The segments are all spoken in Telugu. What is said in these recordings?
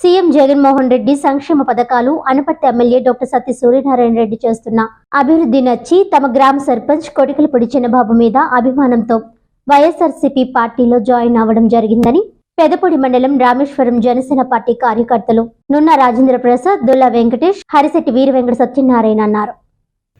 సీఎం జగన్మోహన్ రెడ్డి సంక్షేమ పథకాలు అనపర్తి ఎమ్మెల్యే డాక్టర్ సత్య సూర్యనారాయణ రెడ్డి చేస్తున్న అభివృద్ధి నచ్చి తమ గ్రామ సర్పంచ్ కొటికలపొడి చిన్నబాబు మీద అభిమానంతో వైఎస్ఆర్సీపీ పార్టీలో జాయిన్ అవ్వడం జరిగిందని పెదపొడి మండలం రామేశ్వరం జనసేన పార్టీ కార్యకర్తలు నున్న రాజేంద్ర ప్రసాద్ దుల్లా వెంకటేష్ హరిశెట్టి వీర వెంకట సత్యనారాయణ అన్నారు.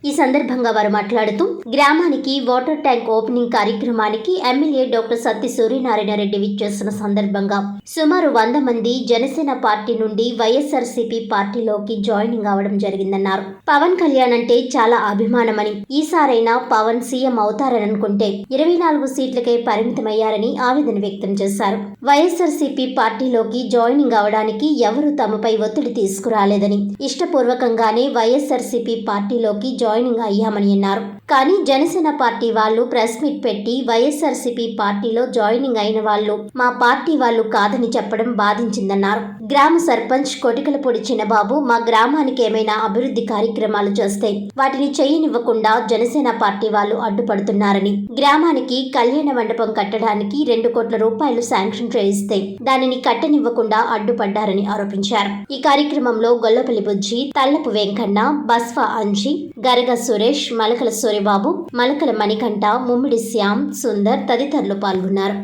ఈ సందర్భంగా వారు మాట్లాడుతూ గ్రామానికి వాటర్ ట్యాంక్ ఓపెనింగ్ కార్యక్రమానికి ఎమ్మెల్యే డాక్టర్ సత్య సూర్యనారాయణ రెడ్డి విచ్చేసిన సందర్భంగా సుమారు వంద మంది జనసేన పార్టీ నుండి వైఎస్ఆర్సీపీ పార్టీలోకి జాయినింగ్ అవడం జరిగిందన్నారు. పవన్ కళ్యాణ్ అంటే చాలా అభిమానమని ఈసారైనా పవన్ సీఎం అవుతారని అనుకుంటే ఇరవై నాలుగు సీట్లకే పరిమితమయ్యారని ఆవేదన వ్యక్తం చేశారు. వైఎస్ఆర్సీపీ పార్టీలోకి జాయినింగ్ అవడానికి ఎవరూ తమపై ఒత్తిడి తీసుకురాలేదని ఇష్టపూర్వకంగానే వైఎస్ఆర్సీపీ పార్టీలోకి జాయినింగ్ అయ్యామని అన్నారు. కానీ జనసేన పార్టీ వాళ్ళు ప్రెస్ మీట్ పెట్టి వైఎస్ఆర్సీపీ పార్టీలో జాయినింగ్ అయిన వాళ్ళు మా పార్టీ వాళ్ళు కాదని చెప్పడం బాధించిందన్నారు. గ్రామ సర్పంచ్ కొటికలపొడి చిన్నబాబు మా గ్రామానికి ఏమైనా అభివృద్ధి కార్యక్రమాలు చేస్తే వాటిని చేయనివ్వకుండా జనసేన పార్టీ వాళ్ళు అడ్డుపడుతున్నారని గ్రామానికి కళ్యాణ మండపం కట్టడానికి రెండు కోట్ల రూపాయలు శాంక్షన్ చేయిస్తే దానిని కట్టనివ్వకుండా అడ్డుపడ్డారని ఆరోపించారు. ఈ కార్యక్రమంలో గొల్లపల్లి బుజ్జి తల్లపు వెంకన్న బస్వా అంజి గరగ సురేష్ మలకల సూర్యబాబు మలకల మణికంఠ ముమ్మిడి శ్యామ్ సుందర్ తదితరులు పాల్గొన్నారు.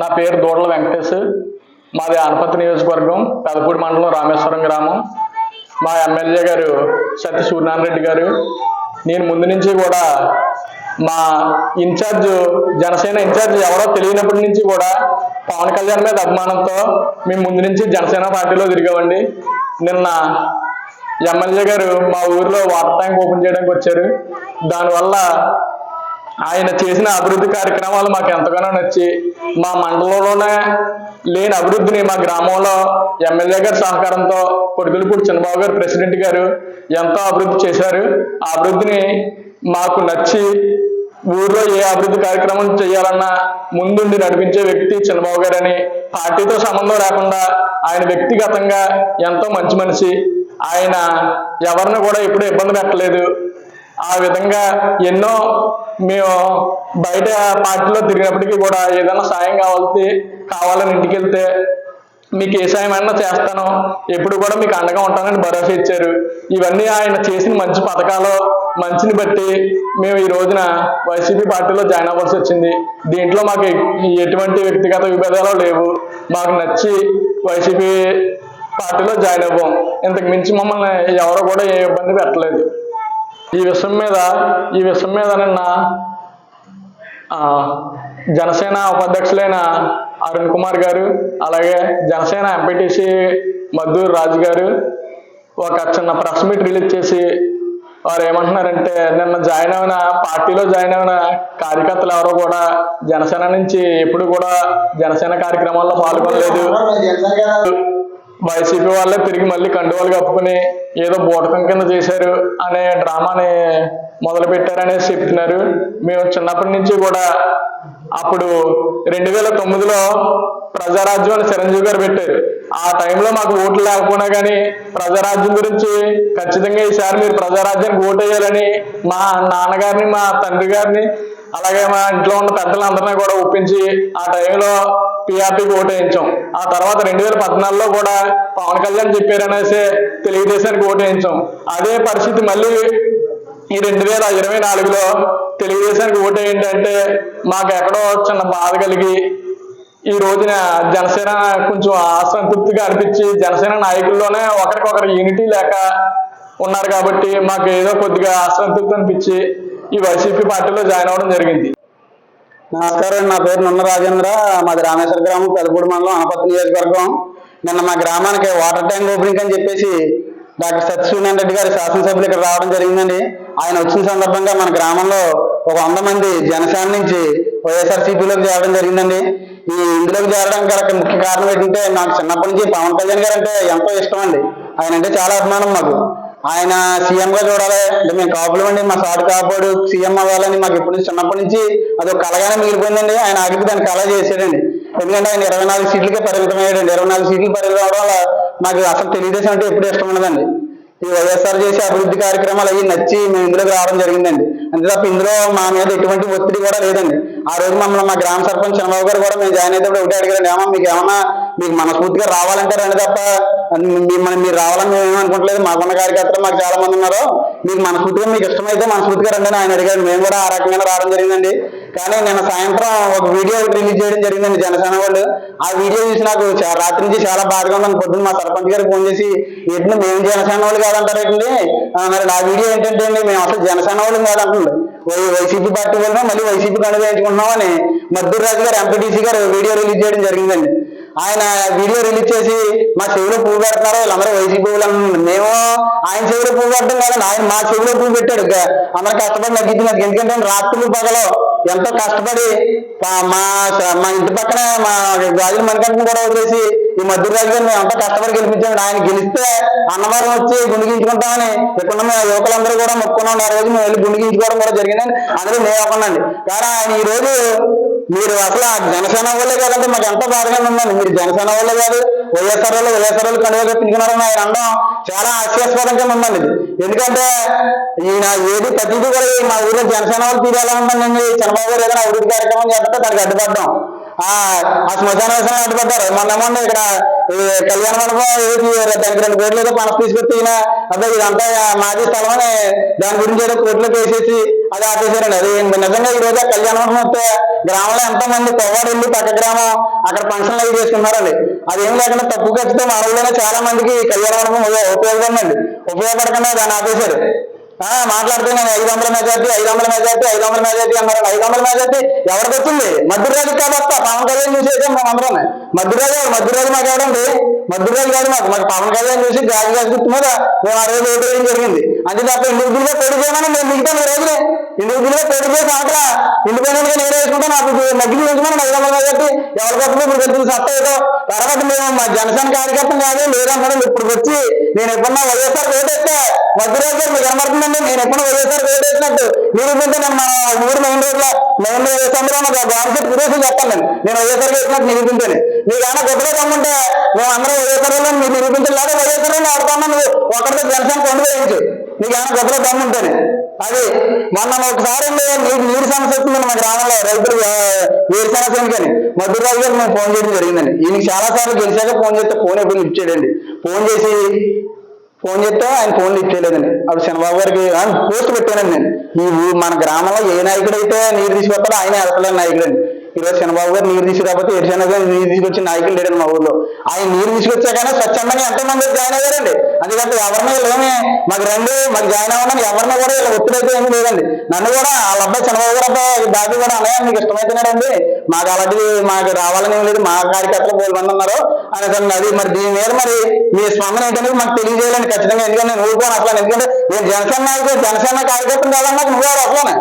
నా పేరు దూడల వెంకటేష్ మాది ఆనపతి నియోజకవర్గం పెదపూడి మండలం రామేశ్వరం గ్రామం. మా ఎమ్మెల్యే గారు సత్య సూర్యనారాయణ రెడ్డి గారు. నేను ముందు నుంచి కూడా మా ఇన్ఛార్జ్ జనసేన ఇన్ఛార్జ్ ఎవరో తెలియనప్పటి నుంచి కూడా పవన్ కళ్యాణ్ మీద అభిమానంతో మేము ముందు నుంచి జనసేన పార్టీలో తిరిగామండి. నిన్న ఎమ్మెల్యే గారు మా ఊర్లో వాటర్ ట్యాంక్ ఓపెన్ చేయడానికి వచ్చారు. దానివల్ల ఆయన చేసిన అభివృద్ధి కార్యక్రమాలు మాకు ఎంతగానో నచ్చి మా మండలంలోనే లేని అభివృద్ధిని మా గ్రామంలో ఎమ్మెల్యే గారి సహకారంతో కొడుకులపూడి చంద్రబాబు గారు ప్రెసిడెంట్ గారు ఎంతో అభివృద్ధి చేశారు. ఆ అభివృద్ధిని మాకు నచ్చి ఊర్లో ఏ అభివృద్ధి కార్యక్రమం చేయాలన్నా ముందుండి నడిపించే వ్యక్తి చంద్రబాబు గారని పార్టీతో సంబంధం లేకుండా ఆయన వ్యక్తిగతంగా ఎంతో మంచి మనిషి. ఆయన ఎవరిని కూడా ఎప్పుడు ఇబ్బంది పెట్టలేదు. ఆ విధంగా ఎన్నో మేము బయట పార్టీలో తిరిగినప్పటికీ కూడా ఏదైనా సాయం కావాల్సి కావాలని ఇంటికి వెళ్తే మీకు ఏ సాయం అయినా చేస్తాను. ఎప్పుడు కూడా మీకు అండగా ఉంటానని భరోసా ఇచ్చారు. ఇవన్నీ ఆయన చేసిన మంచి పథకాలు మంచిని బట్టి మేము ఈ రోజున వైసీపీ పార్టీలో జాయిన్ అవ్వాల్సి వచ్చింది. దీంట్లో మాకు ఎటువంటి వ్యక్తిగత విభేదాలు లేవు. మాకు నచ్చి వైసీపీ పార్టీలో జాయిన్ అవ్వం. ఇంతకు మించి మమ్మల్ని ఎవరు కూడా ఏ ఇబ్బంది పెట్టలేదు. ఈ విషయం మీద ఈ విషయం మీద నిన్న జనసేన ఉపాధ్యక్షులైన అరుణ్ కుమార్ గారు అలాగే జనసేన ఎంపీటీసీ మద్దూరు రాజు గారు ఒక చిన్న ప్రెస్ మీట్ రిలీజ్ చేసి వారు ఏమంటున్నారంటే నిన్న జాయిన్ అయిన పార్టీలో జాయిన్ అయిన కార్యకర్తలు ఎవరో కూడా జనసేన నుంచి ఎప్పుడు కూడా జనసేన కార్యక్రమాల్లో పాల్గొనలేదు. వైసీపీ వాళ్ళే తిరిగి మళ్ళీ కండువాలు కప్పుకుని ఏదో బూటకం కింద చేశారు అనే డ్రామాని మొదలు పెట్టారనేసి చెప్తున్నారు. మేము చిన్నప్పటి నుంచి కూడా అప్పుడు రెండు వేల తొమ్మిదిలో ప్రజారాజ్యం అని చిరంజీవి గారు పెట్టారు. ఆ టైంలో మాకు ఓట్లు లేకపోయినా కానీ ప్రజారాజ్యం గురించి ఖచ్చితంగా ఈసారి మీరు ప్రజారాజ్యానికి ఓటు వేయాలని మా నాన్నగారిని మా తండ్రి గారిని అలాగే మా ఇంట్లో ఉన్న పెద్దలందరినీ కూడా ఒప్పించి ఆ టైంలో పిఆర్టీకి ఓటు వేయించాం ఆ తర్వాత రెండు వేల పద్నాలుగులో కూడా పవన్ కళ్యాణ్ చెప్పారనేసి తెలుగుదేశానికి ఓటు వేయించాం అదే పరిస్థితి మళ్ళీ ఈ రెండు వేల ఇరవై నాలుగులో తెలుగుదేశానికి ఓటు ఏంటంటే మాకు ఎక్కడో చిన్న బాధ కలిగి ఈ రోజున జనసేన కొంచెం అసంతృప్తిగా అనిపించి జనసేన నాయకుల్లోనే ఒకరికొకరు యూనిటీ లేక ఉన్నారు కాబట్టి మాకు ఏదో కొద్దిగా అసంతృప్తి అనిపించి ఈ వైసీపీ పార్టీలో జాయిన్ అవ్వడం జరిగింది. నమస్కారం నా పేరు నున్న రాజేంద్ర. మాది రామేశ్వర గ్రామం పెదపూడి మండలం అనపత్తి నియోజకవర్గం. నిన్న మా గ్రామానికి వాటర్ ట్యాంక్ ఓపెనింగ్ అని చెప్పేసి డాక్టర్ సత్యసూర్యనారాయణ రెడ్డి గారి శాసనసభ్యులు ఇక్కడ రావడం జరిగిందండి. ఆయన వచ్చిన సందర్భంగా మన గ్రామంలో ఒక వంద మంది జనసేన నుంచి వైఎస్ఆర్ సిపిలోకి చేరడం జరిగిందండి. ఈ ఇందులోకి చేరడానికి గల ముఖ్య కారణం ఏంటంటే నాకు చిన్నప్పటి నుంచి పవన్ కళ్యాణ్ గారు అంటే ఎంతో ఇష్టం అండి. ఆయన అంటే చాలా అభిమానం మాకు. ఆయన సీఎం గా చూడాలి. అంటే మేము కాపులు అండి. మా సార్ కాపాడు సీఎం అవ్వాలని మాకు ఎప్పటి నుంచి చిన్నప్పటి నుంచి అది ఒక కళగానే మిగిలిపోయిందండి. ఆయన ఆగిపోయి దాన్ని కళ చేసాడండి ఎందుకంటే ఆయన ఇరవై నాలుగు సీట్లకే పరిమితం అయ్యాడండి ఇరవై నాలుగు సీట్లు పరిమితం అవడం వల్ల మాకు అసలు తెలుగుదేశం అంటే ఎప్పుడు ఇష్టం ఉండదండి. ఈ వైఎస్ఆర్ చేసే అభివృద్ధి కార్యక్రమాలు అవి నచ్చి మేము ఇందులోకి రావడం జరిగిందండి. అంతే తప్ప ఇందులో మా మీద ఎటువంటి ఒత్తిడి కూడా లేదండి. ఆ రోజు మమ్మల్ని మా గ్రామ సర్పంచ్ చంద్రబాబు గారు కూడా మేము జాయిన్ అయితే ఒకటి అడిగారు ఏమో మీకు ఏమన్నా మీకు మనస్ఫూర్తిగా రావాలంటే రండి తప్ప మిమ్మల్ని మీరు రావాలని మేము ఏమనుకోవట్లేదు మాకున్న కార్యకర్తలు మాకు చాలా మంది ఉన్నారు. మీకు మనస్ఫూర్తిగా మీకు ఇష్టమైతే మనస్ఫూర్తిగా రండి ఆయన అడిగారు మేము కూడా ఆ రకంగా రావడం జరిగిందండి. కానీ నిన్న సాయంత్రం ఒక వీడియో రిలీజ్ చేయడం జరిగిందండి జనసేన వాళ్ళు. ఆ వీడియో చూసి నాకు రాత్రి నుంచి చాలా బాధగా ఉందని పొద్దున్న మా సర్పంచ్ గారికి ఫోన్ చేసి ఏంటంటే మేము జనసేన వాళ్ళు కాదంటారు మరి నా వీడియో ఏంటంటే అండి మేము అసలు జనసేన వాళ్ళు కాదంటుండే వైసీపీ పార్టీ వాళ్ళు మళ్ళీ వైసీపీ కనుక వేయించుకుంటున్నాం అని మద్దూరు రాజు గారు ఎంపీటీసీ గారు వీడియో రిలీజ్ చేయడం జరిగిందండి. ఆయన వీడియో రిలీజ్ చేసి మా చెవిలో పువ్వు పెడుతున్నారు వీళ్ళందరూ వైసీపీ వాళ్ళు మేము ఆయన చెవిలో పువ్వు పెట్టడం కాదండి ఆయన మా చెవిలో పువ్వు పెట్టాడు. అందరూ కష్టపడి నగ్గించినది ఎందుకంటే రాత్రులు పగలు ఎంతో కష్టపడి మా మా ఇంటి పక్కన మా గాజుల మణికంఠం కూడా వదిలేసి ఈ మధ్య రాజు గారు మేము ఎంతో కష్టపడి గెలిపించాము ఆయన గెలిస్తే అన్నవరం వచ్చి గుండిగించుకుంటామని ఇక్కడ ఉన్న మేము యువకులందరూ కూడా మొక్కున్నాం ఆ రోజు మేము వెళ్ళి గుండిగించుకోవడం కూడా జరిగిందని అందరూ మేము ఒక్కనండి కానీ ఆయన ఈ రోజు మీరు అసలు ఆ జనసేన వాళ్ళే కాదంటే మాకు ఎంతో బాధగా ఉందండి. మీరు జనసేన వాళ్ళే కాదు వైఎస్ఆర్ వాళ్ళు వైఎస్ఆర్ వాళ్ళు కనుక కప్పించుకున్నారని ఆయన అనడం చాలా హాస్యాస్పదంగా ఉందండి ఎందుకంటే ఈయన ఏది ప్రతిదీ కూడా మా ఊరిలో జనసేన వాళ్ళు తీరు ఉందండి? చంద్రబాబు గారు ఏదైనా అభివృద్ధి కార్యక్రమం చేస్తే దానికి అడ్డుపడ్డాం. ఆ శ్మశాన వేసంలో అడ్డుపడ్డారు మొన్న మొన్న ఇక్కడ కళ్యాణ మండపం దానికి రెండు కోట్లు ఏదో పనస్ తీసుకొచ్చి ఈయన అబ్బాయి ఇదంతా మాజీ స్థలం అని దాని గురించి ఏదో కోర్టులోకి వేసేసి అది ఆపేశారండి. అది నిజంగా ఈ రోజు కళ్యాణ మండపం వస్తే గ్రామంలో ఎంతో మంది పొవ్వాడు వెళ్ళి పక్క గ్రామం అక్కడ ఫంక్షన్లు అవి చేసుకున్నారండి. అది ఏం లేకుండా తప్పు ఖర్చుతో మా ఊళ్ళోనే చాలా మందికి కళ్యాణ మండపం ఉపయోగపడిందండి. ఉపయోగపడకుండా దాన్ని ఆపేశారు. ఆ ఐదు వందల మెజార్టీ ఐదు వందల మెజార్టీ ఐదు వందల మెజార్టీ అన్నారు. ఐదు వందల మెజార్టీ ఎవరికి వచ్చింది? మధ్యరాజు కాబట్టి పవన్ కళ్యాణ్ చూసేసాం మేము అందరం. మధ్యరాజు ఎవరు? మధ్యరాజు మాకు ఎవడండి మధ్యరాజు గారు మాకు. మాకు పవన్ కళ్యాణ్ చూసి గాజు గాజు గుర్తు మీద మేము ఆ రోజు ఓటు వేయడం జరిగింది. అంతే తప్ప ఇండివిజువల్గా పోటీ చేయమని మేము మిగతా ఈ రోజులే. ఇండివిజువల్గా పోటీ చేసి అక్కడ ఇండిపెండెంట్గా నేను వేసుకుంటే నాకు నగ్గి వేసుకున్నాను ఐదు వందల మెజార్టీ ఎవరికి వస్తుంది ఇప్పుడు వచ్చింది సత్తా ఏదో. తర్వాత మేము మా జనసేన కార్యకర్తం కాదు లేదన్నాడు ఇప్పుడు వచ్చి నేను ఎప్పుడన్నా వైఎస్ఆర్ ఓటేస్తే మధ్యరాజు గారు మీకు ఉంది నేను ఎప్పుడు వైఎస్ఆర్ ఓటేసినట్టు మీరు ఉంటే నేను మన ఊరు మెయిన్ రోడ్లో మెయిన్ రోడ్ సందులో గవర్నమెంట్ గురించి చెప్పాను నేను. నేను వైఎస్ఆర్ వేసినట్టు నిరూపించాను. మీకు ఏమైనా గొప్పగా దమ్ముంటే మేము అందరం వైఎస్ఆర్ వాళ్ళని మీరు నిరూపించలేదు లేదా వైఎస్ఆర్ వాళ్ళని ఆడుతున్నా నువ్వు ఒకరితో జనసేన కొండ వేయించు. నీకు ఏమైనా గొప్పగా దమ్ముంటేనే అది మొన్న ఒకసారి నీకు నీరు సమస్య వచ్చిందండి మా గ్రామంలో. రైతులు ఆ, సమస్య సేనుకని. మధురాజు గారు మేము ఫోన్ చేయడం జరిగిందండి. ఈయనకి చాలా సార్లు గెలిచాక ఫోన్ చేస్తే ఫోన్ ఎప్పుడు లిఫ్ట్ చేయడండి. ఫోన్ చేసి ఫోన్ చేస్తే ఆయన ఫోన్లు ఇచ్చేయలేదండి అప్పుడు చంద్రబాబు గారికి పోస్ట్ పెట్టానండి నేను. ఈ మన గ్రామంలో ఏ నాయకుడైతే నీరు తీసుకొస్తాడో ఆయన అసలు నాయకుడు అండి ఈరోజు చంద్రబాబు గారు నీరు తీసుకురాకపోతే ఎరిసెన గారు నీరు తీసుకొచ్చిన నాయకులు లేడండి మా ఊర్లో. ఆయన నీరు తీసుకొచ్చాకనే స్వచ్ఛందంగా ఎంతో మంది జాయిన్ అయ్యారండి. అందుకంటే ఎవరిని లేని మాకు రండి మాకు జాయిన్ అవ్వడానికి ఎవరిని కూడా ఇలా ఒత్తిడి అయితే ఏమీ లేదండి. నన్ను కూడా వాళ్ళ అబ్బాయి చంద్రబాబు గారు అబ్బాయి బాబు కూడా అన్నయ్య మీకు ఇష్టమైతేనాడండి మాకు అలాంటిది మాకు రావాలని ఏం లేదు మా కార్యకర్తలు మూడు మంది ఉన్నారు. అనేసి అది మరి దీని మీద మరి మీ స్పందన ఏంటనేది మాకు తెలియజేయాలండి ఖచ్చితంగా. ఎందుకంటే నేను ఊరుకోను అసలు. ఎందుకంటే నేను జనసేన నాయకుడు జనసేన కార్యకర్తను కాదన్నా నువ్వు అసలు.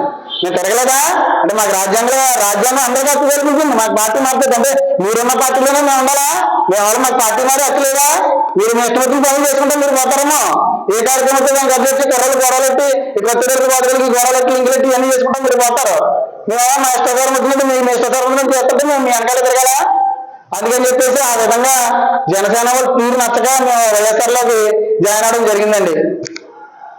మేము తిరగలేదా? అంటే మాకు రాజ్యాంగంలో రాజ్యాంగం అందరికీ హక్కు కల్పించింది మాకు పార్టీ మారుతుంది అంటే మీరున్న పార్టీలోనే మేము ఉండాలా? మేము ఎవరు మాకు పార్టీ మారి హక్కులేదా మీరు మీ ఇష్టం వచ్చిన పనులు చేసుకుంటే మీరు పోతారేమో. ఏ కార్యక్రమం వస్తే దానికి అభ్యర్థి కర్రలు గొడవలెట్టి ఈ కొత్త దగ్గర గొడవలెట్టి ఇంగ్లెట్టి ఇవన్నీ చేసుకుంటే మీరు పోతారు. మేము మా ఇష్టకరం వచ్చినట్టు మీ మీ ఇష్టకరం నుంచి చేస్తుంటే మేము మీ వెనకాల తిరగాల? అందుకని చెప్పేసి ఆ విధంగా జనసేన వాళ్ళు తీరు నచ్చగా మేము వైఎస్ఆర్లోకి జాయిన్ అవడం జరిగిందండి.